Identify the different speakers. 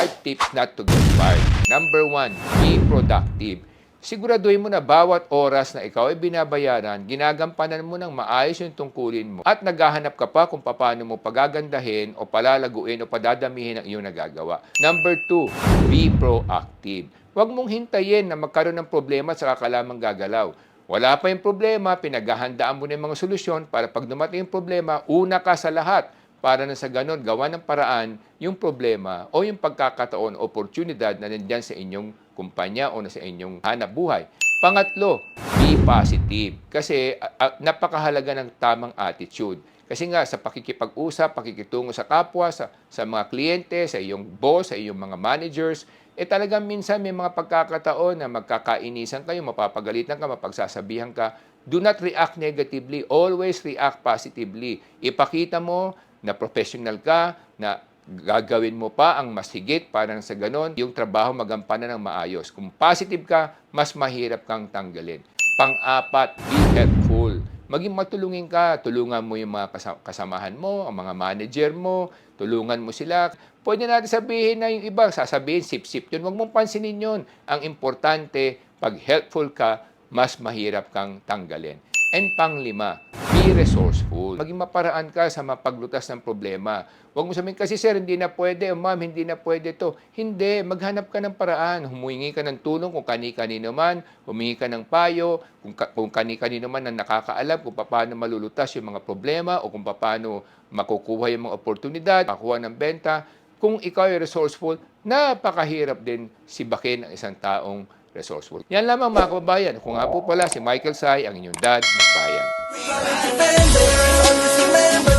Speaker 1: 5 tips not to get fired. Number 1, be productive. Siguraduhin mo na bawat oras na ikaw ay binabayaran, ginagampanan mo ng maayos yung tungkulin mo at naghahanap ka pa kung paano mo pagagandahin o palalaguin o padadamihin ang iyong nagagawa. Number 2, be proactive. Huwag mong hintayin na magkaroon ng problema at saka ka lamang gagalaw. Wala pa yung problema, pinaghahandaan mo na yung mga solusyon para pag dumating yung problema, una ka sa lahat para na sa ganon gawa ng paraan yung problema o yung pagkakataon, oportunidad na nandyan sa inyong kumpanya o na sa inyong hanap buhay. Pangatlo, be positive. Kasi a- napakahalaga ng tamang attitude. Kasi nga sa pakikipag-usap, pakikitungo sa kapwa, sa, sa mga kliyente, sa iyong boss, sa iyong mga managers, eh talagang minsan may mga pagkakataon na magkakainisan kayo, mapapagalitan ka, mapagsasabihan ka. Do not react negatively. Always react positively. Ipakita mo na professional ka, na gagawin mo pa ang mas higit para sa ganon, yung trabaho magampanan ng maayos. Kung positive ka, mas mahirap kang tanggalin. Pang-apat, be helpful. Maging matulungin ka, tulungan mo yung mga kasa- kasamahan mo, ang mga manager mo, tulungan mo sila. Pwede natin sabihin na yung iba, sasabihin sip-sip yun. Huwag mong pansinin yun. Ang importante, pag helpful ka, mas mahirap kang tanggalin. And panglima, be resourceful. Maging maparaan ka sa mapaglutas ng problema. Huwag mo sabihin, kasi sir, hindi na pwede, ma'am, hindi na pwede to. Hindi, maghanap ka ng paraan. Humingi ka ng tulong kung kani-kanino man, humingi ka ng payo, kung, ka- kung kani-kanino man na nakakaalam kung paano malulutas yung mga problema o kung paano makukuha yung mga oportunidad, makuha ng benta. Kung ikaw ay resourceful, napakahirap din sibakin ang isang taong resourceful. Yan lamang mga kababayan. Kung nga po pala si Michael Sai, ang inyong dad ng bayan.
Speaker 2: Remember, pag